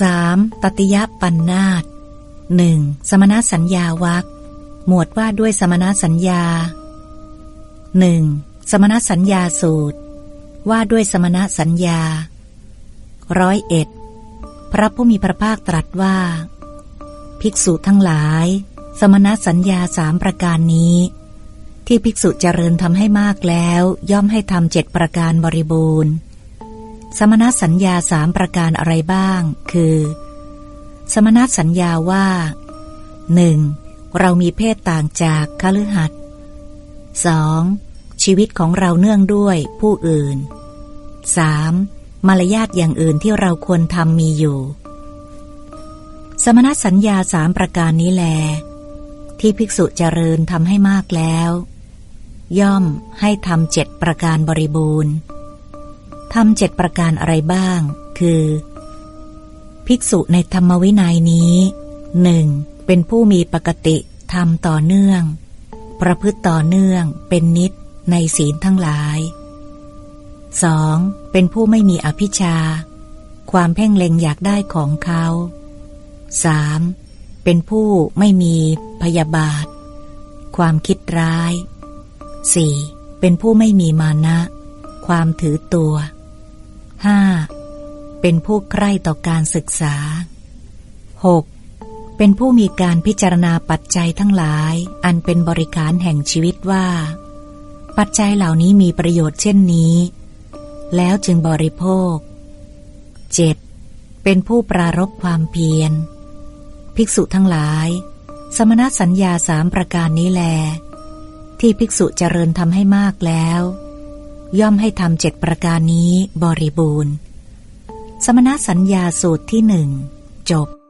3. ตติยปันนาตหนึ่งสมณสัญญาวักหมวดว่าด้วยสมณสัญญาหนึ่งสมณสัญญาสูตร ว่าด้วยสมณสัญญาร้อยเอ็ดพระผู้มีพระภาคตรัสว่า ภิกษุทั้งหลาย สมณสัญญาสามประการนี้ ที่ภิกษุเจริญทำให้มากแล้ว ย่อมให้ทำเจ็ดประการบริบูรณ์ สมณสัญญาสามประการอะไรบ้าง คือ สมณสัญญาว่าหนึ่งเรามีเพศต่างจากคฤหัสถ์สองชีวิตของเราเนื่องด้วยผู้อื่น 3. มารยาทอย่างอื่นที่เราควรทำมีอยู่ สมณสัญญาสามประการนี้แล ที่ภิกษุเจริญทำให้มากแล้ว ย่อมให้ทำเจ็ดประการบริบูรณ์ ทำเจ็ดประการอะไรบ้าง คือ ภิกษุในธรรมวินัยนี้หนึ่งเป็นผู้มีปกติทำต่อเนื่อง ประพฤติต่อเนื่องเป็นนิดในศีลทั้งหลาย 2. เป็นผู้ไม่มีอภิชา ความเพ่งเล็งอยากได้ของเขา 3. เป็นผู้ไม่มีพยาบาท ความคิดร้าย 4. เป็นผู้ไม่มีมานะ ความถือตัว 5. เป็นผู้ใคร่ต่อการศึกษา 6. เป็นผู้มีการพิจารณาปัจจัยทั้งหลาย อันเป็นบริการแห่งชีวิตว่า ปัจจัยเหล่านี้มีประโยชน์เช่นนี้ แล้วจึงบริโภค 7. เป็นผู้ปรารบความเพียร ภิกษุทั้งหลาย สมณสัญญาสามประการนี้แล ที่ภิกษุเจริญทำให้มากแล้ว ย่อมให้ทำเจ็ดประการนี้บริบูรณ์ สมณสัญญาสูตรที่หนึ่งจบ